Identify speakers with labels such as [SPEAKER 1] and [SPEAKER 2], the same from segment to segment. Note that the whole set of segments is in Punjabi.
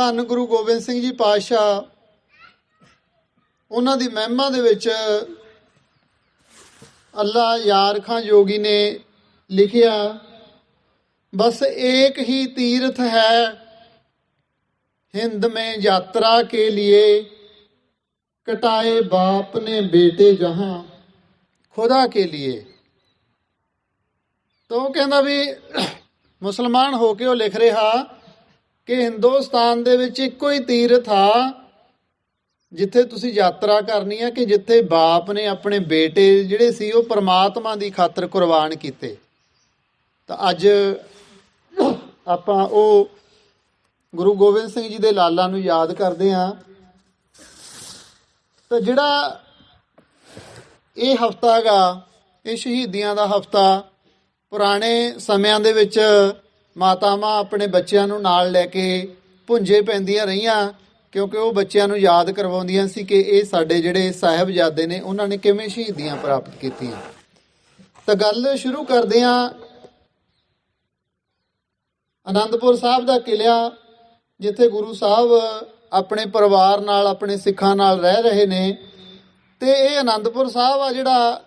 [SPEAKER 1] ਧੰਨ ਗੁਰੂ ਗੋਬਿੰਦ ਸਿੰਘ ਜੀ ਪਾਤਸ਼ਾਹ, ਉਹਨਾਂ ਦੀ ਮਹਿਮਾ ਦੇ ਵਿੱਚ ਅੱਲਾ ਯਾਰ ਖਾਂ ਜੋਗੀ ਨੇ ਲਿਖਿਆ, ਬਸ ਇੱਕ ਹੀ ਤੀਰਥ ਹੈ, ਹਿੰਦ ਮੇ ਯਾਤਰਾ ਕੇ ਲਿਏ, ਕਟਾਏ ਬਾਪ ਨੇ ਬੇਟੇ ਜਹਾਂ, ਖੁਦਾ ਕੇ ਲਿਏ। ਤੋ ਕਹਿੰਦਾ ਵੀ ਮੁਸਲਮਾਨ ਹੋ ਕੇ ਉਹ ਲਿਖ ਰਿਹਾ ਕਿ ਹਿੰਦੁਸਤਾਨ ਦੇ ਵਿੱਚ ਇੱਕੋ ਹੀ ਤੀਰਥ ਆ, ਜਿੱਥੇ ਤੁਸੀਂ ਯਾਤਰਾ ਕਰਨੀ ਹੈ ਕਿ ਜਿੱਥੇ ਬਾਪ ਨੇ ਆਪਣੇ ਬੇਟੇ ਜਿਹੜੇ ਸੀ ਉਹ ਪ੍ਰਮਾਤਮਾ ਦੀ ਖਾਤਰ ਕੁਰਬਾਨ ਕੀਤੇ। ਤਾਂ ਅੱਜ ਆਪਾਂ ਉਹ ਗੁਰੂ ਗੋਬਿੰਦ ਸਿੰਘ ਜੀ ਦੇ ਲਾਲਾਂ ਨੂੰ ਯਾਦ ਕਰਦੇ ਹਾਂ। ਤਾਂ ਜਿਹੜਾ ਇਹ ਹਫਤਾ ਹੈਗਾ, ਇਹ ਸ਼ਹੀਦੀਆਂ ਦਾ ਹਫਤਾ, ਪੁਰਾਣੇ ਸਮਿਆਂ ਦੇ ਵਿੱਚ ਮਾਤਾਵਾਂ ਆਪਣੇ ਬੱਚਿਆਂ ਨੂੰ ਨਾਲ ਲੈ ਕੇ ਭੁੰਜੇ ਪੈਂਦੀਆਂ ਰਹੀਆਂ, ਕਿਉਂਕਿ ਉਹ ਬੱਚਿਆਂ ਨੂੰ ਯਾਦ ਕਰਵਾਉਂਦੀਆਂ ਸੀ ਕਿ ਇਹ ਸਾਡੇ ਜਿਹੜੇ ਸਾਹਿਬਜ਼ਾਦੇ ਨੇ, ਉਹਨਾਂ ਨੇ ਕਿਵੇਂ ਸ਼ਹੀਦੀਆਂ ਪ੍ਰਾਪਤ ਕੀਤੀਆਂ। ਤਾਂ ਗੱਲ ਸ਼ੁਰੂ ਕਰਦੇ ਹਾਂ ਆਨੰਦਪੁਰ ਸਾਹਿਬ ਦਾ ਕਿਲਾ ਜਿੱਥੇ ਗੁਰੂ ਸਾਹਿਬ ਆਪਣੇ ਪਰਿਵਾਰ ਨਾਲ, ਆਪਣੇ ਸਿੱਖਾਂ ਨਾਲ ਰਹਿ ਰਹੇ ਨੇ। ਤੇ ਇਹ ਅਨੰਦਪੁਰ ਸਾਹਿਬ ਆ ਜਿਹੜਾ,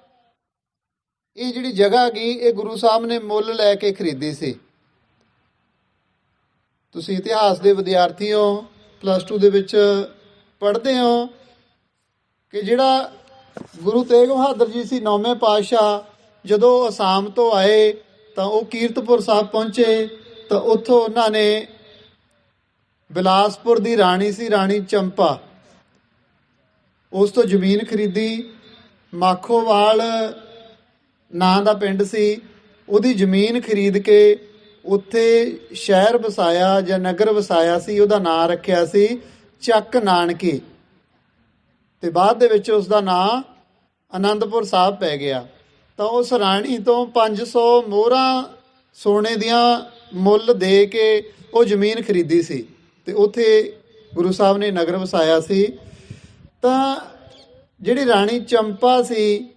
[SPEAKER 1] ਇਹ ਜਿਹੜੀ ਜਗ੍ਹਾ ਗਈ, ਇਹ ਗੁਰੂ ਸਾਹਿਬ ਨੇ ਮੁੱਲ ਲੈ ਕੇ ਖਰੀਦੀ ਸੀ। ਤੁਸੀਂ ਇਤਿਹਾਸ ਦੇ ਵਿਦਿਆਰਥੀ ਹੋ ਪਲੱਸ 2 ਦੇ ਵਿੱਚ ਪੜ੍ਹਦੇ ਹੋ, ਕਿ ਜਿਹੜਾ ਗੁਰੂ ਤੇਗ ਬਹਾਦਰ ਜੀ ਸੀ, ਨੌਵੇਂ ਪਾਤਸ਼ਾਹ, ਜਦੋਂ ਅਸਾਮ ਤੋਂ ਆਏ, ਤਾਂ ਉਹ ਕੀਰਤਪੁਰ ਸਾਹਿਬ ਪਹੁੰਚੇ, ਤਾਂ ਉੱਥੋਂ ਉਹਨਾਂ ਨੇ ਬਿਲਾਸਪੁਰ ਦੀ ਰਾਣੀ ਸੀ, ਰਾਣੀ ਚੰਪਾ। ਉਸ ਤੋਂ ਜ਼ਮੀਨ ਖਰੀਦੀ, ਮਾਖੋਵਾਲ ਨਾਂ ਦਾ ਪਿੰਡ ਸੀ, ਉਹਦੀ ਜ਼ਮੀਨ ਖਰੀਦ ਕੇ ਉੱਥੇ ਸ਼ਹਿਰ ਵਸਾਇਆ ਜਾਂ ਨਗਰ ਵਸਾਇਆ ਸੀ, ਉਹਦਾ ਨਾਂ ਰੱਖਿਆ ਸੀ ਚੱਕ ਨਾਨਕੀ। ਤੇ ਬਾਅਦ ਦੇ ਵਿੱਚ ਉਸ ਦਾ ਨਾਂ ਆਨੰਦਪੁਰ ਸਾਹਿਬ ਪੈ ਗਿਆ। ਤਾਂ ਉਸ ਰਾਣੀ ਤੋਂ 500 ਮੋਹਰਾਂ ਸੋਨੇ ਦੀਆਂ ਮੁੱਲ ਦੇ ਕੇ ਉਹ ਜ਼ਮੀਨ ਖਰੀਦੀ ਸੀ ਤੇ ਉੱਥੇ ਗੁਰੂ ਸਾਹਿਬ ਨੇ ਨਗਰ ਵਸਾਇਆ ਸੀ। ਤਾਂ ਜਿਹੜੀ ਰਾਣੀ ਚੰਪਾ ਸੀ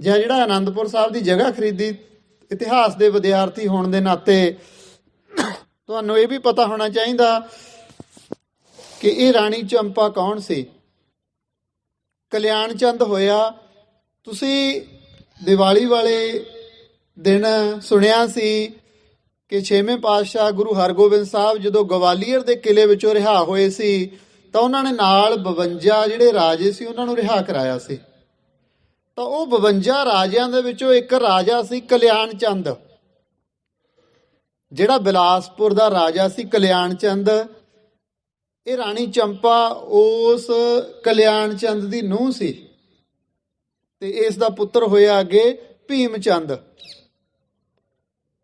[SPEAKER 1] ਜਾਂ ਜਿਹੜਾ ਆਨੰਦਪੁਰ ਸਾਹਿਬ ਦੀ ਜਗ੍ਹਾ ਖਰੀਦੀ ਇਤਿਹਾਸ ਦੇ ਵਿਦਿਆਰਥੀ ਹੋਣ ਦੇ ਨਾਤੇ ਤੁਹਾਨੂੰ ਇਹ ਵੀ ਪਤਾ ਹੋਣਾ ਚਾਹੀਦਾ ਕਿ ਇਹ ਰਾਣੀ ਚੰਪਾ ਕੌਣ ਸੀ? ਕਲਿਆਣ ਚੰਦ ਹੋਇਆ। ਤੁਸੀਂ ਦੀਵਾਲੀ ਵਾਲੇ ਦਿਨ ਸੁਣਿਆ ਸੀ ਕਿ ਛੇਵੇਂ ਪਾਤਸ਼ਾਹ ਗੁਰੂ ਹਰਗੋਬਿੰਦ ਸਾਹਿਬ ਜਦੋਂ ਗਵਾਲੀਅਰ ਦੇ ਕਿਲੇ ਵਿੱਚੋਂ ਰਿਹਾ ਹੋਏ ਸੀ ਤਾਂ ਉਹਨਾਂ ਨੇ ਨਾਲ 52 ਜਿਹੜੇ ਰਾਜੇ ਸੀ ਉਹਨਾਂ ਨੂੰ ਰਿਹਾ ਕਰਾਇਆ ਸੀ। ਤਾਂ ਉਹ 52 ਰਾਜਿਆਂ ਦੇ ਵਿੱਚੋਂ ਇੱਕ ਰਾਜਾ ਸੀ ਕਲਿਆਣ ਚੰਦ। ਜਿਹੜਾ ਬਿਲਾਸਪੁਰ ਦਾ ਰਾਜਾ ਸੀ ਕਲਿਆਣ ਚੰਦ, ਇਹ ਰਾਣੀ ਚੰਪਾ ਉਸ ਕਲਿਆਣ ਚੰਦ ਦੀ ਨੂੰਹ ਸੀ ਤੇ ਇਸ ਦਾ ਪੁੱਤਰ ਹੋਇਆ ਅੱਗੇ ਭੀਮ ਚੰਦ।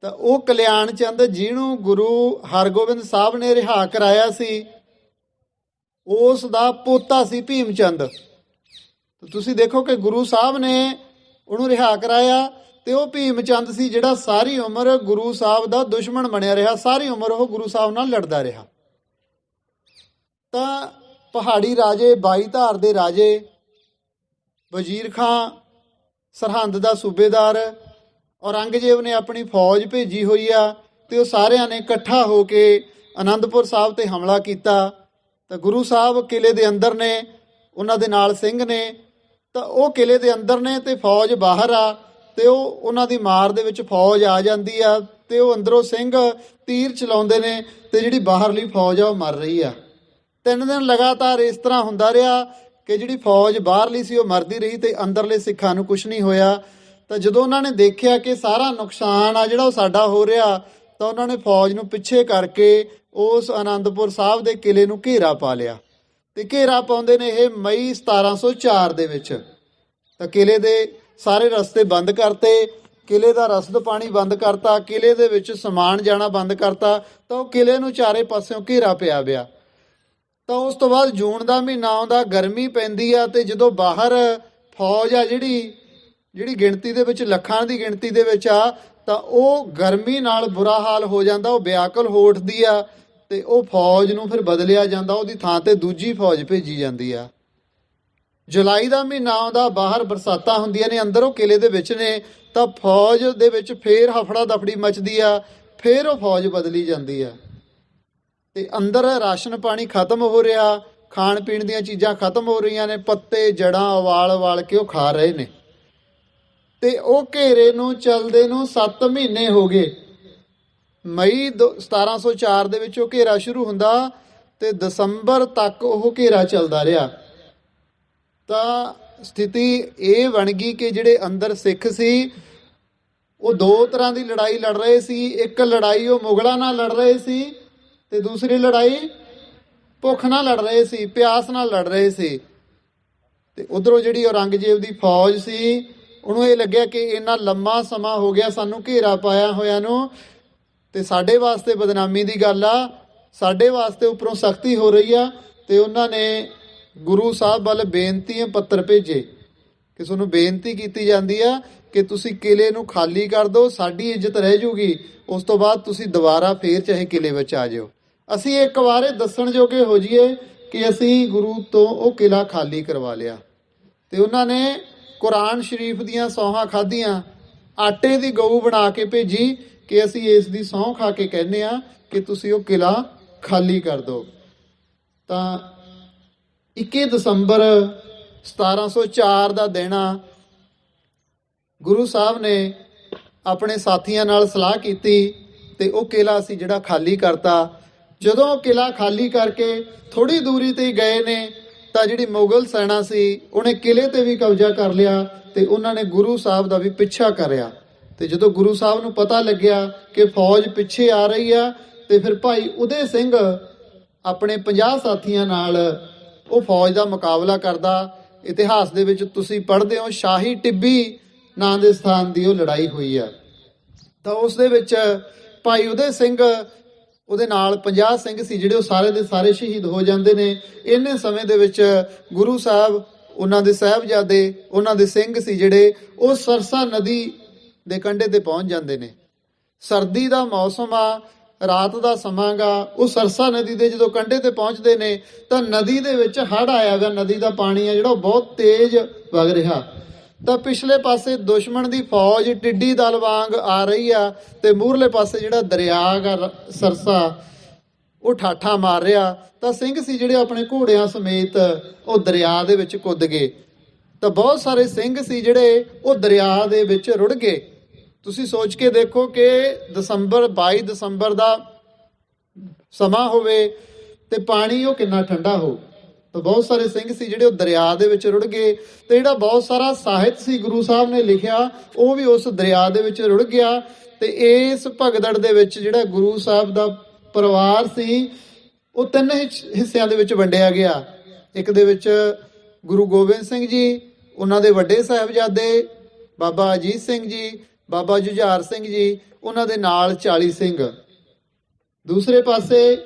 [SPEAKER 1] ਤਾਂ ਉਹ ਕਲਿਆਣ ਚੰਦ ਜਿਹਨੂੰ ਗੁਰੂ ਹਰਗੋਬਿੰਦ ਸਾਹਿਬ ਨੇ ਰਿਹਾ ਕਰਾਇਆ ਸੀ, ਉਸ ਦਾ ਪੋਤਾ ਸੀ ਭੀਮ ਚੰਦ। ਤੁਸੀਂ ਦੇਖੋ ਕਿ ਗੁਰੂ ਸਾਹਿਬ ਨੇ ਉਹਨੂੰ ਰਿਹਾ ਕਰਾਇਆ ਤੇ ਉਹ ਭੀਮ ਚੰਦ ਸੀ ਜਿਹੜਾ ਸਾਰੀ ਉਮਰ ਗੁਰੂ ਸਾਹਿਬ ਦਾ ਦੁਸ਼ਮਣ ਬਣਿਆ ਰਿਹਾ, ਸਾਰੀ ਉਮਰ ਉਹ ਗੁਰੂ ਸਾਹਿਬ ਨਾਲ ਲੜਦਾ ਰਿਹਾ। ਤਾਂ ਪਹਾੜੀ ਰਾਜੇ ਬਾਈ ਧਾਰ ਦੇ ਰਾਜੇ ਵਜ਼ੀਰ ਖਾਂ, ਸਰਹੰਦ ਦਾ ਸੂਬੇਦਾਰ, ਔਰੰਗਜ਼ੇਬ ਨੇ ਆਪਣੀ ਫੌਜ ਭੇਜੀ ਹੋਈ ਆ ਤੇ ਉਹ ਸਾਰਿਆਂ ਨੇ ਇਕੱਠਾ ਹੋ ਕੇ ਆਨੰਦਪੁਰ ਸਾਹਿਬ ਤੇ ਹਮਲਾ ਕੀਤਾ। ਤਾਂ ਗੁਰੂ ਸਾਹਿਬ ਕਿਲੇ ਦੇ ਅੰਦਰ ਨੇ, ਉਹਨਾਂ ਦੇ ਨਾਲ ਸਿੰਘ ਨੇ ਤਾਂ ਉਹ ਕਿਲੇ ਦੇ ਅੰਦਰ ਨੇ ਤੇ ਫੌਜ ਬਾਹਰ ਆ ਤੇ ਉਹ ਉਹਨਾਂ ਦੀ ਮਾਰ ਦੇ ਵਿੱਚ ਫੌਜ ਆ ਜਾਂਦੀ ਆ ਤੇ ਉਹ ਅੰਦਰੋਂ ਸਿੰਘ ਤੀਰ ਚਲਾਉਂਦੇ ਨੇ ਤੇ ਜਿਹੜੀ ਬਾਹਰਲੀ ਫੌਜ ਆ ਉਹ ਮਰ ਰਹੀ ਆ। ਤਿੰਨ ਦਿਨ ਲਗਾਤਾਰ ਇਸ ਤਰ੍ਹਾਂ ਹੁੰਦਾ ਰਿਹਾ ਕਿ ਜਿਹੜੀ ਫੌਜ ਬਾਹਰਲੀ ਸੀ ਉਹ ਮਰਦੀ ਰਹੀ ਤੇ ਅੰਦਰਲੇ ਸਿੱਖਾਂ ਨੂੰ ਕੁਝ ਨਹੀਂ ਹੋਇਆ। ਤਾਂ ਜਦੋਂ ਉਹਨਾਂ ਨੇ ਦੇਖਿਆ ਕਿ ਸਾਰਾ ਨੁਕਸਾਨ ਆ ਜਿਹੜਾ ਉਹ ਸਾਡਾ ਹੋ ਰਿਹਾ, ਤਾਂ ਉਹਨਾਂ ਨੇ ਫੌਜ ਨੂੰ ਪਿੱਛੇ ਕਰਕੇ ਉਸ ਆਨੰਦਪੁਰ ਸਾਹਿਬ ਦੇ ਕਿਲੇ ਨੂੰ ਘੇਰਾ ਪਾ ਲਿਆ। ਤੇ ਘੇਰਾ ਪਾਉਂਦੇ ਨੇ ਇਹ ਮਈ 1704 ਦੇ ਵਿੱਚ। ਤਾਂ ਕਿਲੇ ਦੇ ਸਾਰੇ ਰਸਤੇ ਬੰਦ ਕਰਤੇ, ਕਿਲੇ ਦਾ ਰਸਦ ਪਾਣੀ ਬੰਦ ਕਰਤਾ, ਕਿਲੇ ਦੇ ਵਿੱਚ ਸਮਾਨ ਜਾਣਾ ਬੰਦ ਕਰਤਾ, ਤਾਂ ਉਹ ਕਿਲੇ ਨੂੰ ਚਾਰੇ ਪਾਸਿਓਂ ਘੇਰਾ ਪਿਆ ਪਿਆ। ਤਾਂ ਉਸ ਤੋਂ ਬਾਅਦ ਜੂਨ ਦਾ ਮਹੀਨਾ ਆਉਂਦਾ, ਗਰਮੀ ਪੈਂਦੀ ਆ ਤੇ ਜਦੋਂ ਬਾਹਰ ਫੌਜ ਆ ਜਿਹੜੀ ਜਿਹੜੀ ਗਿਣਤੀ ਦੇ ਵਿੱਚ, ਲੱਖਾਂ ਦੀ ਗਿਣਤੀ ਦੇ ਵਿੱਚ ਆ, ਤਾਂ ਉਹ ਗਰਮੀ ਨਾਲ ਬੁਰਾ ਹਾਲ ਹੋ ਜਾਂਦਾ, ਉਹ ਬਿਆਕਲ ਹੋ ਉੱਠਦੀ ਆ। ਤੇ ਉਹ ਫੌਜ ਨੂੰ ਫਿਰ ਬਦਲਿਆ ਜਾਂਦਾ, ਉਹਦੀ ਥਾਂ ਤੇ ਦੂਜੀ ਫੌਜ ਭੇਜੀ ਜਾਂਦੀ ਆ। ਜੁਲਾਈ ਦਾ ਮਹੀਨਾ ਆਉਂਦਾ, ਬਾਹਰ ਬਰਸਾਤਾਂ ਹੁੰਦੀਆਂ ਨੇ, ਅੰਦਰ ਉਹ ਕਿਲੇ ਦੇ ਵਿੱਚ ਨੇ, ਤਾਂ ਫੌਜ ਦੇ ਵਿੱਚ ਫੇਰ ਹਫੜਾ ਦਫੜੀ ਮਚਦੀ ਆ, ਫੇਰ ਉਹ ਫੌਜ ਬਦਲੀ ਜਾਂਦੀ ਆ। ਤੇ ਅੰਦਰ ਰਾਸ਼ਨ ਪਾਣੀ ਖਤਮ ਹੋ ਰਿਹਾ ਖਾਣ ਪੀਣ ਦੀਆਂ ਚੀਜ਼ਾਂ ਖਤਮ ਹੋ ਰਹੀਆਂ ਨੇ, ਪੱਤੇ ਜੜਾਂ ਉਵਾਲ ਉਵਾਲ ਕੇ ਉਹ ਖਾ ਰਹੇ ਨੇ। ਤੇ ਉਹ ਘੇਰੇ ਨੂੰ, ਚੱਲਦੇ ਨੂੰ 7 ਮਹੀਨੇ ਹੋ ਗਏ। ਮਈ ਦੋ- 1704 ਦੇ ਵਿੱਚ ਉਹ ਘੇਰਾ ਸ਼ੁਰੂ ਹੁੰਦਾ ਤੇ ਦਸੰਬਰ ਤੱਕ ਉਹ ਘੇਰਾ ਚੱਲਦਾ ਰਿਹਾ। ਤਾਂ ਸਥਿਤੀ ਇਹ ਬਣ ਗਈ ਕਿ ਜਿਹੜੇ ਅੰਦਰ ਸਿੱਖ ਸੀ, ਉਹ ਦੋ ਤਰ੍ਹਾਂ ਦੀ ਲੜਾਈ ਲੜ ਰਹੇ ਸੀ। ਇੱਕ ਲੜਾਈ ਉਹ ਮੁਗਲਾਂ ਨਾਲ ਲੜ ਰਹੇ ਸੀ ਤੇ ਦੂਸਰੀ ਲੜਾਈ ਭੁੱਖ ਨਾਲ ਲੜ ਰਹੇ ਸੀ, ਪਿਆਸ ਨਾਲ ਲੜ ਰਹੇ ਸੀ। ਤੇ ਉਧਰੋਂ ਜਿਹੜੀ ਔਰੰਗਜ਼ੇਬ ਦੀ ਫੌਜ ਸੀ, ਉਹਨੂੰ ਇਹ ਲੱਗਿਆ ਕਿ ਇੰਨਾ ਲੰਮਾ ਸਮਾਂ ਹੋ ਗਿਆ ਸਾਨੂੰ ਘੇਰਾ ਪਾਇਆ ਹੋਇਆ ਨੂੰ ਤੇ ਸਾਡੇ ਵਾਸਤੇ ਬਦਨਾਮੀ ਦੀ ਗੱਲ ਆ, ਸਾਡੇ ਵਾਸਤੇ ਉੱਪਰੋਂ ਸਖਤੀ ਹੋ ਰਹੀ ਆ, ਤੇ ਉਹਨਾਂ ਨੇ ਗੁਰੂ ਸਾਹਿਬ ਵੱਲ ਬੇਨਤੀ ਪੱਤਰ ਭੇਜੇ ਕਿ ਤੁਹਾਨੂੰ ਬੇਨਤੀ ਕੀਤੀ ਜਾਂਦੀ ਆ ਕਿ ਤੁਸੀਂ ਕਿਲੇ ਨੂੰ ਖਾਲੀ ਕਰ ਦਿਓ, ਸਾਡੀ ਇੱਜ਼ਤ ਰਹਿ ਜੂਗੀ, ਉਸ ਤੋਂ ਬਾਅਦ ਤੁਸੀਂ ਦੁਬਾਰਾ ਫੇਰ ਚਾਹੇ ਕਿਲੇ ਵਿੱਚ ਆ ਜਿਓ। ਅਸੀਂ ਇੱਕ ਵਾਰੇ ਦੱਸਣ ਜੋਗੇ ਹੋ ਜਾਈਏ ਕਿ ਅਸੀਂ ਗੁਰੂ ਤੋਂ ਉਹ ਕਿਲਾ ਖਾਲੀ ਕਰਵਾ ਲਿਆ। ਤੇ ਉਹਨਾਂ ਨੇ ਕੁਰਾਨ ਸ਼ਰੀਫ ਦੀਆਂ ਸੌਹਾਂ ਖਾਧੀਆਂ, ਆਟੇ ਦੀ ਗਊ ਬਣਾ ਕੇ ਭੇਜੀ ਕਿ ਅਸੀਂ ਇਸ ਦੀ ਸਹੁੰ ਖਾ ਕੇ ਕਹਿੰਦੇ ਆ ਕਿ ਤੁਸੀਂ ਉਹ ਕਿਲਾ ਖਾਲੀ ਕਰ ਦਿਓ। ਤਾਂ 21 ਦਸੰਬਰ 1704 ਦਾ ਦਿਨ ਆ, ਗੁਰੂ ਸਾਹਿਬ ਨੇ ਆਪਣੇ ਸਾਥੀਆਂ ਨਾਲ ਸਲਾਹ ਕੀਤੀ ਤੇ ਉਹ ਕਿਲਾ ਸੀ ਜਿਹੜਾ ਖਾਲੀ ਕਰਤਾ। ਜਦੋਂ ਉਹ ਕਿਲਾ ਖਾਲੀ ਕਰਕੇ ਥੋੜੀ ਦੂਰੀ ਤੇ ਗਏ ਨੇ, ਤਾਂ ਜਿਹੜੀ ਮੁਗਲ ਸੈਨਾ ਸੀ ਉਹਨੇ ਕਿਲੇ ਤੇ ਵੀ ਕਬਜ਼ਾ ਕਰ ਲਿਆ ਤੇ ਉਹਨਾਂ ਨੇ ਗੁਰੂ ਸਾਹਿਬ ਦਾ ਵੀ ਪਿੱਛਾ ਕਰਿਆ। ਤੇ ਜਦੋਂ ਗੁਰੂ ਸਾਹਿਬ ਨੂੰ ਪਤਾ ਲੱਗਿਆ ਕਿ ਫੌਜ ਪਿੱਛੇ ਆ ਰਹੀ ਆ, ਤੇ ਫਿਰ ਭਾਈ ਉਦੇ ਸਿੰਘ ਆਪਣੇ 50 ਸਾਥੀਆਂ ਨਾਲ ਉਹ ਫੌਜ ਦਾ ਮੁਕਾਬਲਾ ਕਰਦਾ। ਇਤਿਹਾਸ ਦੇ ਵਿੱਚ ਤੁਸੀਂ ਪੜ੍ਹਦੇ ਹੋ, ਸ਼ਾਹੀ ਟਿੱਬੀ ਨਾਂ ਦੇ ਸਥਾਨ ਦੀ ਉਹ ਲੜਾਈ ਹੋਈ ਆ। ਤਾਂ ਉਸ ਦੇ ਵਿੱਚ ਭਾਈ ਉਦੇ ਸਿੰਘ, ਉਹਦੇ ਨਾਲ 50 ਸਿੰਘ ਸੀ ਜਿਹੜੇ ਉਹ ਸਾਰੇ ਦੇ ਸਾਰੇ ਸ਼ਹੀਦ ਹੋ ਜਾਂਦੇ ਨੇ। ਇੰਨੇ ਸਮੇਂ ਦੇ ਵਿੱਚ ਗੁਰੂ ਸਾਹਿਬ, ਉਹਨਾਂ ਦੇ ਸਾਹਿਬਜ਼ਾਦੇ, ਉਹਨਾਂ ਦੇ ਸਿੰਘ ਸੀ ਜਿਹੜੇ ਉਹ ਸਰਸਾ ਨਦੀ ਦੇ ਕੰਢੇ ਤੇ ਪਹੁੰਚ ਜਾਂਦੇ ਨੇ। ਸਰਦੀ ਦਾ ਮੌਸਮ ਆ, ਰਾਤ ਦਾ ਸਮਾਂ ਗਾ, ਉਹ ਸਰਸਾ ਨਦੀ ਦੇ ਜਦੋਂ ਕੰਢੇ ਤੇ ਪਹੁੰਚਦੇ ਨੇ, ਤਾਂ ਨਦੀ ਦੇ ਵਿੱਚ ਹੜ ਆਇਆ ਗਾ, ਨਦੀ ਦਾ ਪਾਣੀ ਆ ਜਿਹੜਾ ਉਹ ਬਹੁਤ ਤੇਜ਼ ਵਗ ਰਿਹਾ। ਤਾਂ ਪਿਛਲੇ ਪਾਸੇ ਦੁਸ਼ਮਣ ਦੀ ਫੌਜ ਟਿੱਡੀ ਦਲ ਵਾਂਗ ਆ ਰਹੀ ਆ ਤੇ ਮੂਹਰਲੇ ਪਾਸੇ ਜਿਹੜਾ ਦਰਿਆ ਗਾ ਸਰਸਾ, ਉਹ ਠਾਠਾ ਮਾਰ ਰਿਹਾ। ਤਾਂ ਸਿੰਘ ਸੀ ਜਿਹੜੇ ਆਪਣੇ ਘੋੜਿਆਂ ਸਮੇਤ ਉਹ ਦਰਿਆ ਦੇ ਵਿੱਚ ਕੁੱਦ ਗਏ। ਤਾਂ ਬਹੁਤ ਸਾਰੇ ਸਿੰਘ ਸੀ ਜਿਹੜੇ ਉਹ ਦਰਿਆ ਦੇ ਵਿੱਚ ਰੁੜ ਗਏ। ਤੁਸੀਂ ਸੋਚ ਕੇ ਦੇਖੋ ਕਿ ਦਸੰਬਰ 22 ਦਸੰਬਰ ਦਾ ਸਮਾਂ ਹੋਵੇ ਤੇ ਪਾਣੀ ਉਹ ਕਿੰਨਾ ਠੰਡਾ ਹੋ। ਤਾਂ ਬਹੁਤ ਸਾਰੇ ਸਿੰਘ ਸੀ ਜਿਹੜੇ ਉਹ ਦਰਿਆ ਦੇ ਵਿੱਚ ਰੁੜ ਗਏ ਤੇ ਜਿਹੜਾ ਬਹੁਤ ਸਾਰਾ ਸਾਹਿਤ ਸੀ ਗੁਰੂ ਸਾਹਿਬ ਨੇ ਲਿਖਿਆ, ਉਹ ਵੀ ਉਸ ਦਰਿਆ ਦੇ ਵਿੱਚ ਰੁੜ ਗਿਆ ਤੇ ਇਸ ਭਗਦੜ ਦੇ ਵਿੱਚ ਜਿਹੜਾ ਗੁਰੂ ਸਾਹਿਬ ਦਾ ਪਰਿਵਾਰ ਸੀ, ਉਹ ਤਿੰਨ ਹਿੱਸ- ਹਿੱਸਿਆਂ ਦੇ ਵਿੱਚ ਵੰਡਿਆ ਗਿਆ। ਇੱਕ ਦੇ ਵਿੱਚ ਗੁਰੂ ਗੋਬਿੰਦ ਸਿੰਘ ਜੀ, ਉਹਨਾਂ ਦੇ ਵੱਡੇ ਸਾਹਿਬਜ਼ਾਦੇ ਬਾਬਾ ਅਜੀਤ ਸਿੰਘ ਜੀ ਬਾਬਾ ਜੁਝਾਰ ਸਿੰਘ ਜੀ, ਉਹਨਾਂ ਦੇ ਨਾਲ 40 ਸਿੰਘ। ਦੂਸਰੇ ਪਾਸੇ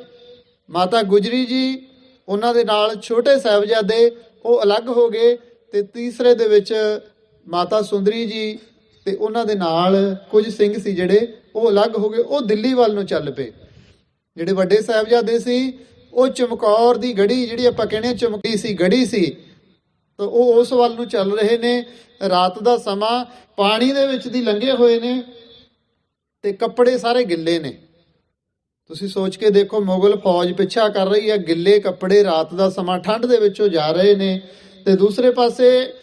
[SPEAKER 1] ਮਾਤਾ ਗੁਜਰੀ ਜੀ, ਉਹਨਾਂ ਦੇ ਨਾਲ ਛੋਟੇ ਸਾਹਿਬਜ਼ਾਦੇ, ਉਹ ਅਲੱਗ ਹੋ ਗਏ ਤੇ ਤੀਸਰੇ ਦੇ ਵਿੱਚ ਮਾਤਾ ਸੁੰਦਰੀ ਜੀ ਤੇ ਉਹਨਾਂ ਦੇ ਨਾਲ ਕੁਝ ਸਿੰਘ ਸੀ ਜਿਹੜੇ, ਉਹ ਅਲੱਗ ਹੋ ਗਏ, ਉਹ ਦਿੱਲੀ ਵੱਲ ਨੂੰ ਚੱਲ ਪਏ। ਜਿਹੜੇ ਵੱਡੇ ਸਾਹਿਬਜ਼ਾਦੇ ਸੀ, ਉਹ ਚਮਕੌਰ ਦੀ ਗੜੀ, ਜਿਹੜੀ ਆਪਾਂ ਕਹਿੰਦੇ ਹਾਂ ਚਮਕੀ ਸੀ, ਗੜੀ ਸੀ ਤਾਂ ਉਹ ਉਸ ਵੱਲ ਨੂੰ ਚੱਲ ਰਹੇ ਨੇ। ਰਾਤ ਦਾ ਸਮਾਂ ਪਾਣੀ ਦੇ ਵਿੱਚ ਦੀ ਲੰਘੇ ਹੋਏ ਨੇ ਤੇ ਕੱਪੜੇ ਸਾਰੇ ਗਿੱਲੇ ਨੇ। ਤੁਸੀਂ ਸੋਚ ਕੇ ਦੇਖੋ, ਮੁਗਲ ਫੌਜ ਪਿੱਛਾ ਕਰ ਰਹੀ ਹੈ, ਗਿੱਲੇ ਕੱਪੜੇ ਰਾਤ ਦਾ ਸਮਾਂ ਠੰਡ ਦੇ ਵਿੱਚੋਂ ਜਾ ਰਹੇ ਨੇ। ਤੇ ਦੂਸਰੇ ਪਾਸੇ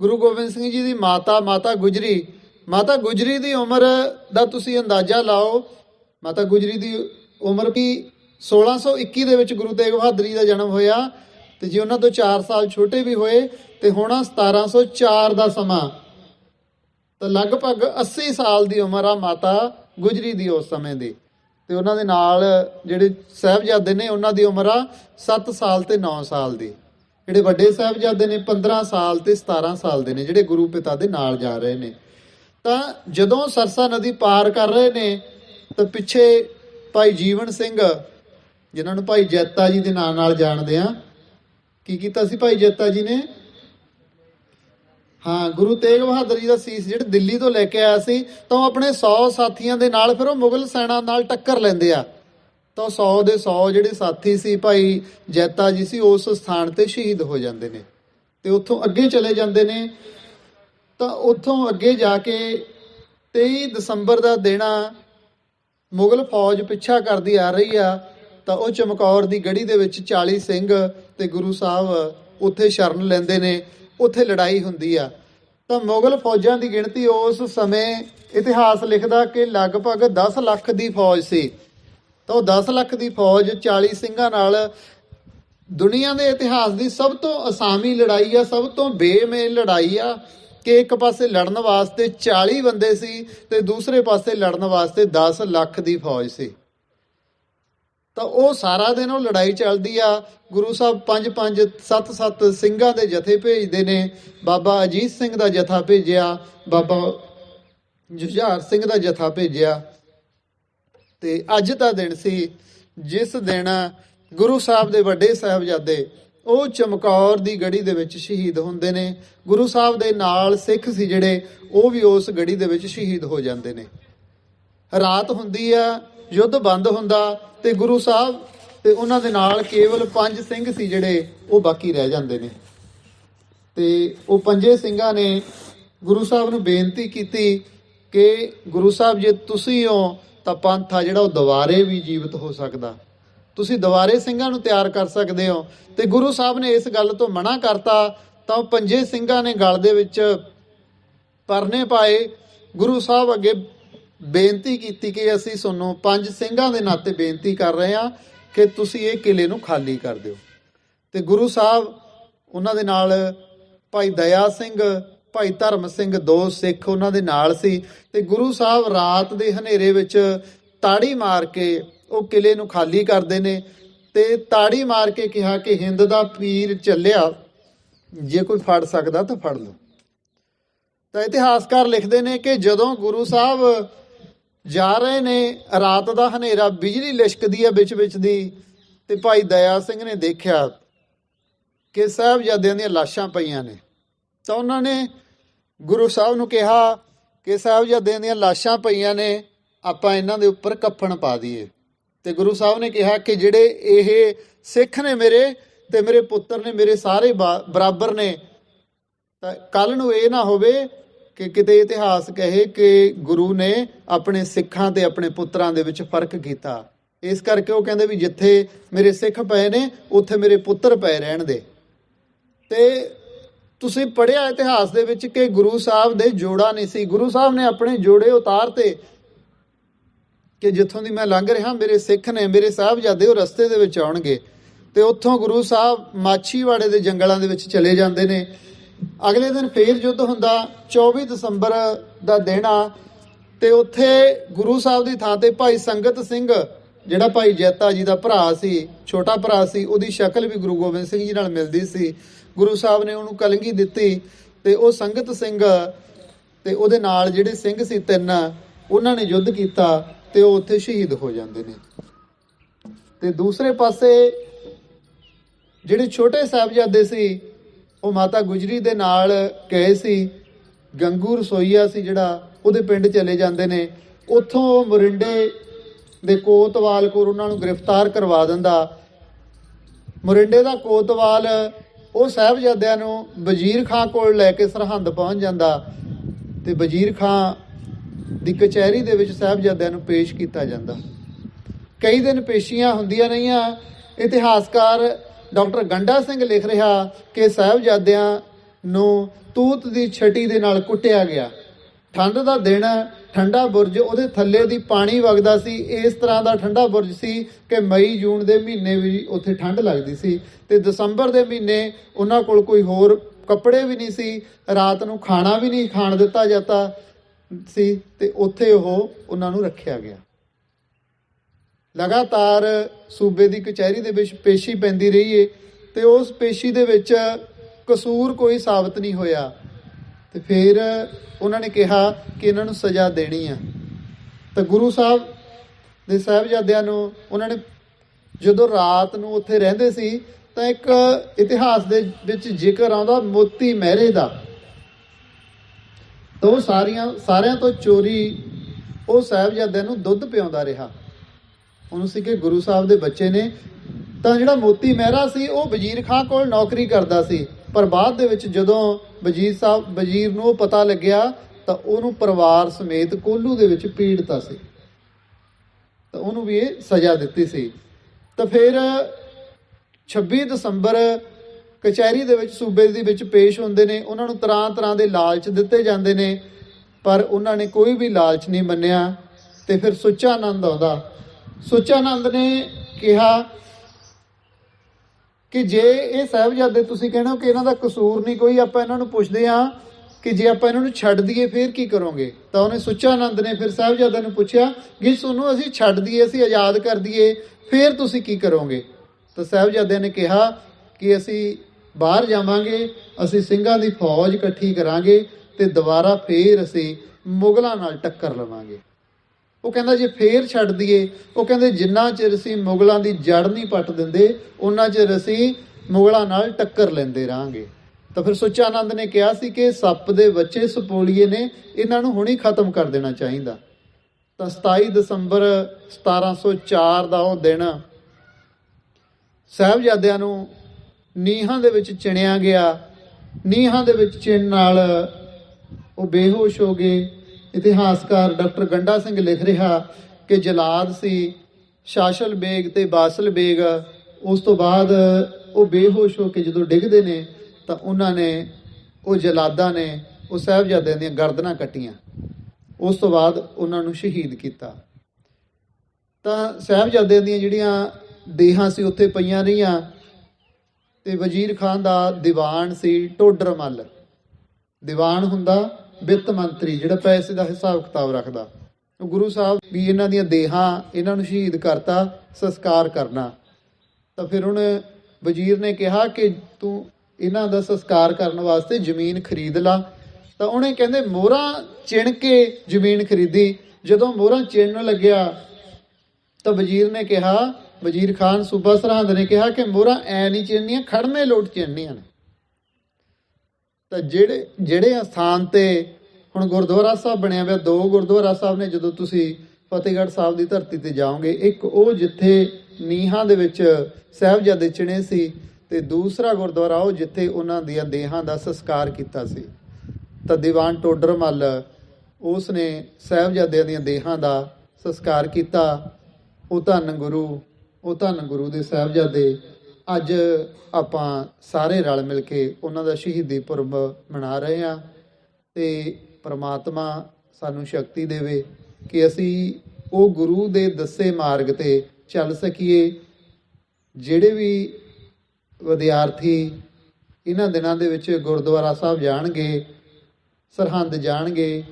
[SPEAKER 1] ਗੁਰੂ ਗੋਬਿੰਦ ਸਿੰਘ ਜੀ ਦੀ ਮਾਤਾ ਮਾਤਾ ਗੁਜਰੀ। ਮਾਤਾ ਗੁਜਰੀ ਦੀ ਉਮਰ ਦਾ ਤੁਸੀਂ ਅੰਦਾਜ਼ਾ ਲਾਓ। ਮਾਤਾ ਗੁਜਰੀ ਦੀ ਉਮਰ ਵੀ 1621 ਦੇ ਵਿੱਚ ਗੁਰੂ ਤੇਗ ਬਹਾਦਰ ਜੀ ਦਾ ਜਨਮ ਹੋਇਆ। ਤੇ ਜੇ ਉਹਨਾਂ ਤੋਂ 4 ਸਾਲ ਛੋਟੇ ਵੀ ਹੋਏ ਤੇ ਹੁਣ 1704 ਦਾ ਸਮਾਂ, ਤਾਂ ਲਗਭਗ 80 ਸਾਲ ਦੀ ਉਮਰ ਆ ਮਾਤਾ ਗੁਜਰੀ ਦੀ ਉਸ ਸਮੇਂ ਦੀ। ਤੇ ਉਹਨਾਂ ਦੇ ਨਾਲ ਜਿਹੜੇ ਸਾਹਿਬਜ਼ਾਦੇ ਨੇ ਉਹਨਾਂ ਦੀ ਉਮਰ ਆ 7 ਸਾਲ ਤੇ 9 ਸਾਲ ਦੀ। ਜਿਹੜੇ ਵੱਡੇ ਸਾਹਿਬਜ਼ਾਦੇ ਨੇ 15 ਸਾਲ ਤੇ 17 ਸਾਲ ਦੇ ਨੇ, ਜਿਹੜੇ ਗੁਰੂ ਪਿਤਾ ਦੇ ਨਾਲ ਜਾ ਰਹੇ ਨੇ। ਤਾਂ ਜਦੋਂ ਸਰਸਾ ਨਦੀ ਪਾਰ ਕਰ ਰਹੇ ਨੇ, ਤਾਂ ਪਿੱਛੇ ਭਾਈ ਜੀਵਨ ਸਿੰਘ, ਜਿਨ੍ਹਾਂ ਨੂੰ ਭਾਈ ਜੈਤਾ ਜੀ ਦੇ ਨਾਂ ਨਾਲ ਜਾਣਦੇ ਆ ਕੀ ਕੀਤਾ ਸੀ ਭਾਈ ਜੈਤਾ ਜੀ ਨੇ? ਹਾਂ, ਗੁਰੂ ਤੇਗ ਬਹਾਦਰ ਜੀ ਦਾ ਸੀਸ ਜਿਹੜਾ ਦਿੱਲੀ ਤੋਂ ਲੈ ਕੇ ਆਇਆ ਸੀ, ਤਾਂ ਉਹ ਆਪਣੇ 100 ਸਾਥੀਆਂ ਦੇ ਨਾਲ ਫਿਰ ਉਹ ਮੁਗਲ ਸੈਨਾ ਨਾਲ ਟੱਕਰ ਲੈਂਦੇ ਆ। ਤਾਂ 100 ਦੇ 100 ਜਿਹੜੇ ਸਾਥੀ ਸੀ ਭਾਈ ਜੈਤਾ ਜੀ ਸੀ, ਉਸ ਸਥਾਨ ਤੇ ਸ਼ਹੀਦ ਹੋ ਜਾਂਦੇ ਨੇ ਤੇ ਉੱਥੋਂ ਅੱਗੇ ਚਲੇ ਜਾਂਦੇ ਨੇ। ਤਾਂ ਉੱਥੋਂ ਅੱਗੇ ਜਾ ਕੇ 23 ਦਸੰਬਰ ਦਾ ਦਿਨ ਮੁਗਲ ਫੌਜ ਪਿੱਛਾ ਕਰਦੀ ਆ ਰਹੀ ਆ। ਤਾਂ ਉਹ ਚਮਕੌਰ ਦੀ ਗੜੀ ਦੇ ਵਿੱਚ 40 ਸਿੰਘ ਤੇ ਗੁਰੂ ਸਾਹਿਬ ਉੱਥੇ ਸ਼ਰਨ ਲੈਂਦੇ ਨੇ, ਉੱਥੇ ਲੜਾਈ ਹੁੰਦੀ ਆ। ਤਾਂ ਮੁਗਲ ਫੌਜਾਂ ਦੀ ਗਿਣਤੀ ਉਸ ਸਮੇਂ ਇਤਿਹਾਸ ਲਿਖਦਾ ਕਿ ਲਗਭਗ 10 ਲੱਖ ਦੀ ਫੌਜ ਸੀ। ਤਾਂ ਉਹ 10 ਲੱਖ ਦੀ ਫੌਜ 40 ਸਿੰਘਾਂ ਨਾਲ ਦੁਨੀਆ ਦੇ ਇਤਿਹਾਸ ਦੀ ਸਭ ਤੋਂ ਅਸਾਮੀ ਲੜਾਈ ਆ, ਸਭ ਤੋਂ ਬੇਮੇਲ ਲੜਾਈ ਆ ਕਿ ਇੱਕ ਪਾਸੇ ਲੜਨ ਵਾਸਤੇ 40 ਬੰਦੇ ਸੀ ਤੇ ਦੂਸਰੇ ਪਾਸੇ ਲੜਨ ਵਾਸਤੇ 10 ਲੱਖ ਦੀ ਫੌਜ ਸੀ। ਤਾਂ ਉਹ ਸਾਰਾ ਦਿਨ ਉਹ ਲੜਾਈ ਚੱਲਦੀ ਆ। ਗੁਰੂ ਸਾਹਿਬ ਪੰਜ ਪੰਜ ਸੱਤ ਸੱਤ ਸਿੰਘਾਂ ਦੇ ਜਥੇ ਭੇਜਦੇ ਨੇ। ਬਾਬਾ ਅਜੀਤ ਸਿੰਘ ਦਾ ਜਥਾ ਭੇਜਿਆ। ਬਾਬਾ ਜੁਝਾਰ ਸਿੰਘ ਦਾ ਜਥਾ ਭੇਜਿਆ। ਤੇ ਅੱਜ ਦਾ ਦਿਨ ਸੀ, ਜਿਸ ਦਿਨ ਗੁਰੂ ਸਾਹਿਬ ਦੇ ਵੱਡੇ ਸਾਹਿਬਜ਼ਾਦੇ, ਉਹ ਚਮਕੌਰ ਦੀ ਗੜੀ ਦੇ ਵਿੱਚ ਸ਼ਹੀਦ ਹੁੰਦੇ ਨੇ। ਗੁਰੂ ਸਾਹਿਬ ਦੇ ਨਾਲ ਸਿੱਖ ਸੀ ਜਿਹੜੇ, ਉਹ ਵੀ ਉਸ ਗੜੀ ਦੇ ਵਿੱਚ ਸ਼ਹੀਦ ਹੋ ਜਾਂਦੇ ਨੇ। ਰਾਤ ਹੁੰਦੀ ਆ ਯੁੱਧ ਬੰਦ ਹੁੰਦਾ ਤੇ ਗੁਰੂ ਸਾਹਿਬ ਤੇ ਉਹਨਾਂ ਦੇ ਨਾਲ ਕੇਵਲ ਪੰਜ ਸਿੰਘ ਸੀ ਜਿਹੜੇ ਉਹ ਬਾਕੀ ਰਹਿ ਜਾਂਦੇ ਨੇ। ਤੇ ਉਹ ਪੰਜੇ ਸਿੰਘਾਂ ਨੇ ਗੁਰੂ ਸਾਹਿਬ ਨੂੰ ਬੇਨਤੀ ਕੀਤੀ ਕਿ ਗੁਰੂ ਸਾਹਿਬ ਜੇ ਤੁਸੀਂ ਹੋ ਤਾਂ ਪੰਥ ਆ ਜਿਹੜਾ ਉਹ ਦੁਬਾਰੇ ਵੀ ਜੀਵਤ ਹੋ ਸਕਦਾ। ਤੁਸੀਂ ਦੁਬਾਰੇ ਸਿੰਘਾਂ ਨੂੰ ਤਿਆਰ ਕਰ ਸਕਦੇ ਹੋ ਤੇ ਗੁਰੂ ਸਾਹਿਬ ਨੇ ਇਸ ਗੱਲ ਤੋਂ ਮਨਾ ਕਰਤਾ ਤਾਂ ਉਹ ਪੰਜੇ ਸਿੰਘਾਂ ਨੇ ਗਲ ਦੇ ਵਿੱਚ ਪਰਨੇ ਪਾਏ। ਗੁਰੂ ਸਾਹਿਬ ਅੱਗੇ ਬੇਨਤੀ ਕੀਤੀ ਕਿ ਅਸੀਂ ਤੁਹਾਨੂੰ ਪੰਜ ਸਿੰਘਾਂ ਦੇ ਨਾਤੇ ਬੇਨਤੀ ਕਰ ਰਹੇ ਹਾਂ ਕਿ ਤੁਸੀਂ ਇਹ ਕਿਲੇ ਨੂੰ ਖਾਲੀ ਕਰ ਦਿਓ। ਤੇ ਗੁਰੂ ਸਾਹਿਬ, ਉਹਨਾਂ ਦੇ ਨਾਲ ਭਾਈ ਦਇਆ ਸਿੰਘ, ਭਾਈ ਧਰਮ ਸਿੰਘ ਦੋ ਸਿੱਖ ਉਹਨਾਂ ਦੇ ਨਾਲ ਸੀ। ਤੇ ਗੁਰੂ ਸਾਹਿਬ ਰਾਤ ਦੇ ਹਨੇਰੇ ਵਿੱਚ ਤਾੜੀ ਮਾਰ ਕੇ ਉਹ ਕਿਲੇ ਨੂੰ ਖਾਲੀ ਕਰਦੇ ਨੇ। ਤੇ ਤਾੜੀ ਮਾਰ ਕੇ ਕਿਹਾ ਕਿ ਹਿੰਦ ਦਾ ਪੀਰ ਚੱਲਿਆ, ਜੇ ਕੋਈ ਫੜ ਸਕਦਾ ਤਾਂ ਫੜ ਲਓ। ਤਾਂ ਇਤਿਹਾਸਕਾਰ ਲਿਖਦੇ ਨੇ ਕਿ ਜਦੋਂ ਗੁਰੂ ਸਾਹਿਬ ਜਾ ਰਹੇ ਨੇ, ਰਾਤ ਦਾ ਹਨੇਰਾ, ਬਿਜਲੀ ਲਿਸ਼ਕਦੀ ਹੈ ਵਿੱਚ ਵਿੱਚ ਦੀ, ਤੇ ਭਾਈ ਦਇਆ ਸਿੰਘ ਨੇ ਦੇਖਿਆ ਕਿ ਸਾਹਿਬਜ਼ਾਦਿਆਂ ਦੀਆਂ ਲਾਸ਼ਾਂ ਪਈਆਂ ਨੇ। ਤਾਂ ਉਹਨਾਂ ਨੇ ਗੁਰੂ ਸਾਹਿਬ ਨੂੰ ਕਿਹਾ ਕਿ ਸਾਹਿਬਜ਼ਾਦਿਆਂ ਦੀਆਂ ਲਾਸ਼ਾਂ ਪਈਆਂ ਨੇ, ਆਪਾਂ ਇਹਨਾਂ ਦੇ ਉੱਪਰ ਕਫਨ ਪਾ ਦਈਏ। ਤੇ ਗੁਰੂ ਸਾਹਿਬ ਨੇ ਕਿਹਾ ਕਿ ਜਿਹੜੇ ਇਹ ਸਿੱਖ ਨੇ ਮੇਰੇ ਤੇ ਮੇਰੇ ਪੁੱਤਰ ਨੇ, ਮੇਰੇ ਸਾਰੇ ਬਾ- ਬਰਾਬਰ ਨੇ, ਤਾਂ ਕੱਲ ਨੂੰ ਇਹ ਨਾ ਹੋਵੇ ਕਿ ਕਿਤੇ ਇਤਿਹਾਸ ਕਹੇ ਕਿ ਗੁਰੂ ਨੇ ਆਪਣੇ ਸਿੱਖਾਂ ਤੇ ਆਪਣੇ ਪੁੱਤਰਾਂ ਦੇ ਵਿੱਚ ਫ਼ਰਕ ਕੀਤਾ। ਇਸ ਕਰਕੇ ਉਹ ਕਹਿੰਦੇ ਵੀ ਜਿੱਥੇ ਮੇਰੇ ਸਿੱਖ ਪਏ ਨੇ, ਉੱਥੇ ਮੇਰੇ ਪੁੱਤਰ ਪਏ ਰਹਿਣ ਦੇ। ਤੇ ਤੁਸੀਂ ਪੜਿਆ ਇਤਿਹਾਸ ਦੇ ਵਿੱਚ ਕਿ ਗੁਰੂ ਸਾਹਿਬ ਦੇ ਜੋੜਾ ਨਹੀਂ ਸੀ। ਗੁਰੂ ਸਾਹਿਬ ਨੇ ਆਪਣੇ ਜੋੜੇ ਉਤਾਰਤੇ ਕਿ ਜਿੱਥੋਂ ਦੀ ਮੈਂ ਲੰਘ ਰਿਹਾ, ਮੇਰੇ ਸਿੱਖ ਨੇ ਮੇਰੇ ਸਾਹਿਬਜ਼ਾਦੇ ਉਹ ਰਸਤੇ ਦੇ ਵਿੱਚ ਆਉਣਗੇ। ਤੇ ਉੱਥੋਂ ਗੁਰੂ ਸਾਹਿਬ ਮਾਛੀਵਾੜੇ ਦੇ ਜੰਗਲਾਂ ਦੇ ਵਿੱਚ ਚਲੇ ਜਾਂਦੇ ਨੇ। ਅਗਲੇ ਦਿਨ ਫੇਰ ਯੁੱਧ ਹੁੰਦਾ 24 ਦਸੰਬਰ ਦਾ ਦਿਨ ਆ, ਤੇ ਉੱਥੇ ਗੁਰੂ ਸਾਹਿਬ ਦੀ ਥਾਂ ਤੇ ਭਾਈ ਸੰਗਤ ਸਿੰਘ, ਜਿਹੜਾ ਭਾਈ ਜੈਤਾ ਜੀ ਦਾ ਭਰਾ ਸੀ, ਛੋਟਾ ਭਰਾ ਸੀ, ਉਹਦੀ ਸ਼ਕਲ ਵੀ ਗੁਰੂ ਗੋਬਿੰਦ ਸਿੰਘ ਜੀ ਨਾਲ ਮਿਲਦੀ ਸੀ। ਗੁਰੂ ਸਾਹਿਬ ਨੇ ਉਹਨੂੰ ਕਲੰਗੀ ਦਿੱਤੀ ਤੇ ਉਹ ਸੰਗਤ ਸਿੰਘ ਤੇ ਉਹਦੇ ਨਾਲ ਜਿਹੜੇ ਸਿੰਘ ਸੀ ਤਿੰਨ, ਉਹਨਾਂ ਨੇ ਯੁੱਧ ਕੀਤਾ ਤੇ ਉਹ ਉੱਥੇ ਸ਼ਹੀਦ ਹੋ ਜਾਂਦੇ ਨੇ। ਤੇ ਦੂਸਰੇ ਪਾਸੇ ਜਿਹੜੇ ਛੋਟੇ ਸਾਹਿਬਜ਼ਾਦੇ ਸੀ ਉਹ ਮਾਤਾ ਗੁਜਰੀ ਦੇ ਨਾਲ ਗਏ ਸੀ, ਗੰਗੂ ਰਸੋਈਆ ਸੀ ਜਿਹੜਾ, ਉਹਦੇ ਪਿੰਡ ਚਲੇ ਜਾਂਦੇ ਨੇ। ਉੱਥੋਂ ਉਹ ਮੋਰਿੰਡੇ ਦੇ ਕੋਤਵਾਲ ਕੋਲ ਉਹਨਾਂ ਨੂੰ ਗ੍ਰਿਫਤਾਰ ਕਰਵਾ ਦਿੰਦਾ। ਮੋਰਿੰਡੇ ਦਾ ਕੋਤਵਾਲ ਉਹ ਸਾਹਿਬਜ਼ਾਦਿਆਂ ਨੂੰ ਵਜ਼ੀਰ ਖਾਂ ਕੋਲ ਲੈ ਕੇ ਸਰਹੰਦ ਪਹੁੰਚ ਜਾਂਦਾ ਤੇ ਵਜ਼ੀਰ ਖਾਂ ਦੀ ਕਚਹਿਰੀ ਦੇ ਵਿੱਚ ਸਾਹਿਬਜ਼ਾਦਿਆਂ ਨੂੰ ਪੇਸ਼ ਕੀਤਾ ਜਾਂਦਾ। ਕਈ ਦਿਨ ਪੇਸ਼ੀਆਂ ਹੁੰਦੀਆਂ ਰਹੀਆਂ। ਇਤਿਹਾਸਕਾਰ ਡਾਕਟਰ ਗੰਡਾ ਸਿੰਘ ਲਿਖ ਰਿਹਾ ਕਿ ਸਾਹਿਬਜ਼ਾਦਿਆਂ ਨੂੰ ਤੂਤ ਦੀ ਛਟੀ ਦੇ ਨਾਲ ਕੁੱਟਿਆ ਗਿਆ। ਠੰਡ ਦਾ ਦਿਨ, ਠੰਡਾ ਬੁਰਜ, ਉਹਦੇ ਥੱਲੇ ਦੀ ਪਾਣੀ ਵਗਦਾ ਸੀ। ਇਸ ਤਰ੍ਹਾਂ ਦਾ ਠੰਡਾ ਬੁਰਜ ਸੀ ਕਿ ਮਈ, ਜੂਨ ਦੇ ਮਹੀਨੇ ਵੀ ਉੱਥੇ ਠੰਡ ਲੱਗਦੀ ਸੀ ਤੇ ਦਸੰਬਰ ਦੇ ਮਹੀਨੇ ਉਹਨਾਂ ਕੋਲ ਕੋਈ ਹੋਰ ਕੱਪੜੇ ਵੀ ਨਹੀਂ ਸੀ, ਰਾਤ ਨੂੰ ਖਾਣਾ ਵੀ ਨਹੀਂ ਖਾਣ ਦਿੱਤਾ ਜਾਂਦਾ ਸੀ ਤੇ ਉੱਥੇ ਉਹ ਉਹਨਾਂ ਨੂੰ ਰੱਖਿਆ ਗਿਆ। ਲਗਾਤਾਰ ਸੂਬੇ ਦੀ ਕਚਹਿਰੀ ਦੇ ਵਿੱਚ ਪੇਸ਼ੀ ਪੈਂਦੀ ਰਹੀ ਏ ਤੇ ਉਸ ਪੇਸ਼ੀ ਦੇ ਵਿੱਚ ਕਸੂਰ ਕੋਈ ਸਾਬਤ ਨਹੀਂ ਹੋਇਆ। ਤੇ ਫਿਰ ਉਹਨਾਂ ਨੇ ਕਿਹਾ ਕਿ ਇਹਨਾਂ ਨੂੰ ਸਜ਼ਾ ਦੇਣੀ ਆ। ਤਾਂ ਗੁਰੂ ਸਾਹਿਬ ਦੇ ਸਾਹਿਬਜ਼ਾਦਿਆਂ ਨੂੰ ਉਹਨਾਂ ਨੇ ਜਦੋਂ ਰਾਤ ਨੂੰ ਉੱਥੇ ਰਹਿੰਦੇ ਸੀ ਤਾਂ ਇੱਕ ਇਤਿਹਾਸ ਦੇ ਵਿੱਚ ਜ਼ਿਕਰ ਆਉਂਦਾ ਮੋਤੀ ਮਹਿਰੇ ਦਾ। ਤਾਂ ਉਹ ਸਾਰੀਆਂ ਸਾਰਿਆਂ ਤੋਂ ਚੋਰੀ ਉਹ ਸਾਹਿਬਜ਼ਾਦਿਆਂ ਨੂੰ ਦੁੱਧ ਪਿਆਉਂਦਾ ਰਿਹਾ। ਉਹਨੂੰ ਸੀ ਕਿ ਗੁਰੂ ਸਾਹਿਬ ਦੇ ਬੱਚੇ ਨੇ, ਤਾਂ ਜਿਹੜਾ ਮੋਤੀ ਮਹਿਰਾ ਸੀ, ਉਹ ਵਜ਼ੀਰ ਖਾਂ ਕੋਲ ਨੌਕਰੀ ਕਰਦਾ ਸੀ। ਪਰ ਬਾਅਦ ਦੇ ਵਿੱਚ ਜਦੋਂ ਵਜ਼ੀਰ ਸਾਹਿਬ, ਵਜ਼ੀਰ ਨੂੰ ਉਹ ਪਤਾ ਲੱਗਿਆ, ਤਾਂ ਉਹਨੂੰ ਪਰਿਵਾਰ ਸਮੇਤ ਕੋਲੂ ਦੇ ਵਿੱਚ ਪੀੜਤਾ ਸੀ। ਤਾਂ ਉਹਨੂੰ ਵੀ ਇਹ ਸਜ਼ਾ ਦਿੱਤੀ ਸੀ। ਤਾਂ ਫਿਰ 26 ਦਸੰਬਰ ਕਚਹਿਰੀ ਦੇ ਵਿੱਚ ਸੂਬੇ ਦੇ ਵਿੱਚ ਪੇਸ਼ ਹੁੰਦੇ ਨੇ। ਉਹਨਾਂ ਨੂੰ ਤਰ੍ਹਾਂ ਤਰ੍ਹਾਂ ਦੇ ਲਾਲਚ ਦਿੱਤੇ ਜਾਂਦੇ ਨੇ, ਪਰ ਉਹਨਾਂ ਨੇ ਕੋਈ ਵੀ ਲਾਲਚ ਨਹੀਂ ਮੰਨਿਆ। ਤੇ ਫਿਰ ਸੁੱਚਾ ਆਨੰਦ ਆਉਂਦਾ। ਸੁੱਚਾਨੰਦ ਨੇ ਕਿਹਾ ਕਿ ਜੇ ਇਹ ਸਾਹਿਬਜ਼ਾਦੇ ਤੁਸੀਂ ਕਹਿੰਦੇ ਹੋ ਕਿ ਇਹਨਾਂ ਦਾ ਕਸੂਰ ਨਹੀਂ, ਕੋਈ ਆਪਾਂ ਇਹਨਾਂ ਨੂੰ ਪੁੱਛਦੇ ਆ ਕਿ ਜੇ ਆਪਾਂ ਇਹਨਾਂ ਨੂੰ ਛੱਡ ਦਈਏ, ਫਿਰ ਕੀ ਕਰੋਗੇ? ਤਾਂ ਉਹਨੇ ਸੁੱਚਾਨੰਦ ਨੇ ਫਿਰ ਸਾਹਿਬਜ਼ਾਦਿਆਂ ਨੂੰ ਪੁੱਛਿਆ ਕਿ ਤੁਹਾਨੂੰ ਅਸੀਂ ਛੱਡ ਦਈਏ, ਅਸੀਂ ਆਜ਼ਾਦ ਕਰ ਦਈਏ, ਫਿਰ ਤੁਸੀਂ ਕੀ ਕਰੋਗੇ? ਤਾਂ ਸਾਹਿਬਜ਼ਾਦਿਆਂ ਨੇ ਕਿਹਾ ਕਿ ਅਸੀਂ ਬਾਹਰ ਜਾਵਾਂਗੇ, ਅਸੀਂ ਸਿੰਘਾਂ ਦੀ ਫੌਜ ਇਕੱਠੀ ਕਰਾਂਗੇ ਤੇ ਦੁਬਾਰਾ ਫੇਰ ਅਸੀਂ ਮੁਗਲਾਂ ਨਾਲ ਟੱਕਰ ਲਵਾਂਗੇ। ਉਹ ਕਹਿੰਦਾ ਜੇ ਫੇਰ ਛੱਡ ਦਈਏ, ਉਹ ਕਹਿੰਦੇ ਜਿੰਨਾ ਚਿਰ ਅਸੀਂ ਮੁਗਲਾਂ ਦੀ ਜੜ ਨਹੀਂ ਪੱਟ ਦਿੰਦੇ, ਉਹਨਾਂ ਚਿਰ ਅਸੀਂ ਮੁਗਲਾਂ ਨਾਲ ਟੱਕਰ ਲੈਂਦੇ ਰਹਾਂਗੇ। ਤਾਂ ਫਿਰ ਸੁੱਚਾਨੰਦ ਨੇ ਕਿਹਾ ਸੀ ਕਿ ਸੱਪ ਦੇ ਬੱਚੇ ਸਪੋਲੀਏ ਨੇ, ਇਹਨਾਂ ਨੂੰ ਹੁਣੀ ਖਤਮ ਕਰ ਦੇਣਾ ਚਾਹੀਦਾ। ਤਾਂ 27 ਦਸੰਬਰ 1704 ਦਾ ਉਹ ਦਿਨ ਸਾਹਿਬਜ਼ਾਦਿਆਂ ਨੂੰ ਨੀਹਾਂ ਦੇ ਵਿੱਚ ਚਿਣਿਆ ਗਿਆ। ਨੀਹਾਂ ਦੇ ਵਿੱਚ ਚਿਣ ਨਾਲ ਉਹ ਬੇਹੋਸ਼ ਹੋ ਗਏ। ਇਤਿਹਾਸਕਾਰ ਡਾਕਟਰ ਗੰਡਾ ਸਿੰਘ ਲਿਖ ਰਿਹਾ ਕਿ ਜਲਾਦ ਸੀ, ਸ਼ਾਸ਼ਲ ਬੇਗ ਤੇ ਬਾਸਲ ਬੇਗ। ਉਸ ਤੋਂ ਬਾਅਦ ਉਹ ਬੇਹੋਸ਼ ਹੋ ਕੇ ਜਦੋਂ ਡਿੱਗਦੇ ਨੇ, ਤਾਂ ਉਹਨਾਂ ਨੇ, ਉਹ ਜਲਾਦਾਂ ਨੇ, ਉਹ ਸਾਹਿਬਜ਼ਾਦਿਆਂ ਦੀਆਂ ਗਰਦਨਾਂ ਕੱਟੀਆਂ। ਉਸ ਤੋਂ ਬਾਅਦ ਉਹਨਾਂ ਨੂੰ ਸ਼ਹੀਦ ਕੀਤਾ। ਤਾਂ ਸਾਹਿਬਜ਼ਾਦਿਆਂ ਦੀਆਂ ਜਿਹੜੀਆਂ ਦੇਹਾਂ ਸੀ, ਉੱਥੇ ਪਈਆਂ ਰਹੀਆਂ। ਤੇ ਵਜ਼ੀਰ ਖਾਨ ਦਾ ਦੀਵਾਨ ਸੀ ਟੋਡਰ ਮੱਲ ਦੀਵਾਨ ਹੁੰਦਾ ਵਿੱਤ ਮੰਤਰੀ ਜਿਹੜਾ ਪੈਸੇ ਦਾ ਹਿਸਾਬ ਕਿਤਾਬ ਰੱਖਦਾ। ਗੁਰੂ ਸਾਹਿਬ ਵੀ ਇਹਨਾਂ ਦੀਆਂ ਦੇਹਾਂ ਇਹਨਾਂ ਨੂੰ ਸ਼ਹੀਦ ਕਰਤਾ, ਸੰਸਕਾਰ ਕਰਨਾ। ਤਾਂ ਫਿਰ ਉਹਨੇ ਵਜ਼ੀਰ ਨੇ ਕਿਹਾ ਕਿ ਤੂੰ ਇਹਨਾਂ ਦਾ ਸੰਸਕਾਰ ਕਰਨ ਵਾਸਤੇ ਜ਼ਮੀਨ ਖਰੀਦ ਲਾ। ਤਾਂ ਉਹਨੇ ਕਹਿੰਦੇ, ਮੋਹਰਾਂ ਚਿਣ ਕੇ ਜ਼ਮੀਨ ਖਰੀਦੀ। ਜਦੋਂ ਮੋਹਰਾਂ ਚਿਣਨ ਲੱਗਿਆ, ਤਾਂ ਵਜ਼ੀਰ ਨੇ ਕਿਹਾ, ਵਜ਼ੀਰ ਖਾਨ ਸੂਬਾ ਸਰਹੰਦ ਨੇ ਕਿਹਾ ਕਿ ਮੋਹਰਾਂ ਐ ਨਹੀਂ ਚਿਣਨੀਆਂ ਖੜਮੇ ਲੋਟ ਚਿਣਨੀਆਂ ਨੇ। ਤਾਂ ਜਿਹੜੇ ਜਿਹੜੇ ਸਥਾਨ ਤੇ ਹੁਣ ਗੁਰਦੁਆਰਾ ਸਾਹਿਬ ਬਣਿਆ ਹੋਇਆ, ਦੋ ਗੁਰਦੁਆਰਾ ਸਾਹਿਬ ਨੇ, ਜਦੋਂ ਤੁਸੀਂ ਫਤਿਹਗੜ੍ਹ ਸਾਹਿਬ ਦੀ ਧਰਤੀ ਤੇ ਜਾਓਗੇ, ਇੱਕ ਉਹ ਜਿੱਥੇ ਨੀਹਾਂ ਦੇ ਵਿੱਚ ਸਾਹਿਬਜ਼ਾਦੇ ਚਿਣੇ ਸੀ ਤੇ ਦੂਸਰਾ ਗੁਰਦੁਆਰਾ ਉਹ ਜਿੱਥੇ ਉਹਨਾਂ ਦੀਆਂ ਦੇਹਾਂ ਦਾ ਸੰਸਕਾਰ ਕੀਤਾ ਸੀ। ਤਾਂ ਦੀਵਾਨ ਟੋਡਰ ਮੱਲ, ਉਸ ਨੇ ਸਾਹਿਬਜ਼ਾਦਿਆਂ ਦੀਆਂ ਦੇਹਾਂ ਦਾ ਸੰਸਕਾਰ ਕੀਤਾ। ਉਹ ਧੰਨ ਗੁਰੂ, ਉਹ ਧੰਨ ਗੁਰੂ ਦੇ ਸਾਹਿਬਜ਼ਾਦੇ ਅੱਜ ਆਪਾਂ ਸਾਰੇ ਰਲ ਮਿਲ ਕੇ ਉਹਨਾਂ ਦਾ ਸ਼ਹੀਦੀ ਪੁਰਬ ਮਨਾ ਰਹੇ ਹਾਂ ਤੇ ਪ੍ਰਮਾਤਮਾ ਸਾਨੂੰ ਸ਼ਕਤੀ ਦੇਵੇ ਕਿ ਅਸੀਂ ਉਹ ਗੁਰੂ ਦੇ ਦੱਸੇ ਮਾਰਗ ਤੇ ਚੱਲ ਸਕੀਏ, ਜਿਹੜੇ ਵੀ ਵਿਦਿਆਰਥੀ ਇਹਨਾਂ ਦਿਨਾਂ ਦੇ ਵਿੱਚ ਗੁਰਦੁਆਰਾ ਸਾਹਿਬ ਜਾਣਗੇ, ਸਰਹੰਦ ਜਾਣਗੇ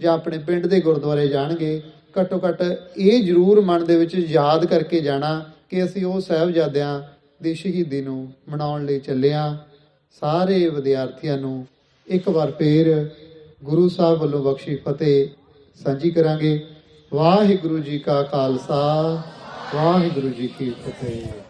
[SPEAKER 1] ਜਾਂ ਆਪਣੇ ਪਿੰਡ ਦੇ ਗੁਰਦੁਆਰੇ ਜਾਣਗੇ, ਘੱਟੋ ਘੱਟ ਇਹ ਜ਼ਰੂਰ ਮਨ ਦੇ ਵਿੱਚ ਯਾਦ ਕਰਕੇ ਜਾਣਾ ਕਿ ਅਸੀਂ ਉਹ ਸਾਹਿਬਜ਼ਾਦਿਆਂ ਦੀ ਸ਼ਹੀਦੀ ਨੂੰ ਮਨਾਉਣ ਲਈ ਚੱਲਿਆ, ਸਾਰੇ ਵਿਦਿਆਰਥੀਆਂ ਨੂੰ ਇੱਕ ਵਾਰ ਫੇਰ ਗੁਰੂ ਸਾਹਿਬ ਵੱਲੋਂ ਬਖਸ਼ੀ ਫਤਿਹ ਸਾਂਝੀ ਕਰਾਂਗੇ। ਵਾਹਿਗੁਰੂ ਜੀ ਕਾ ਖਾਲਸਾ, ਵਾਹਿਗੁਰੂ ਜੀ ਕੀ ਫਤਿਹ।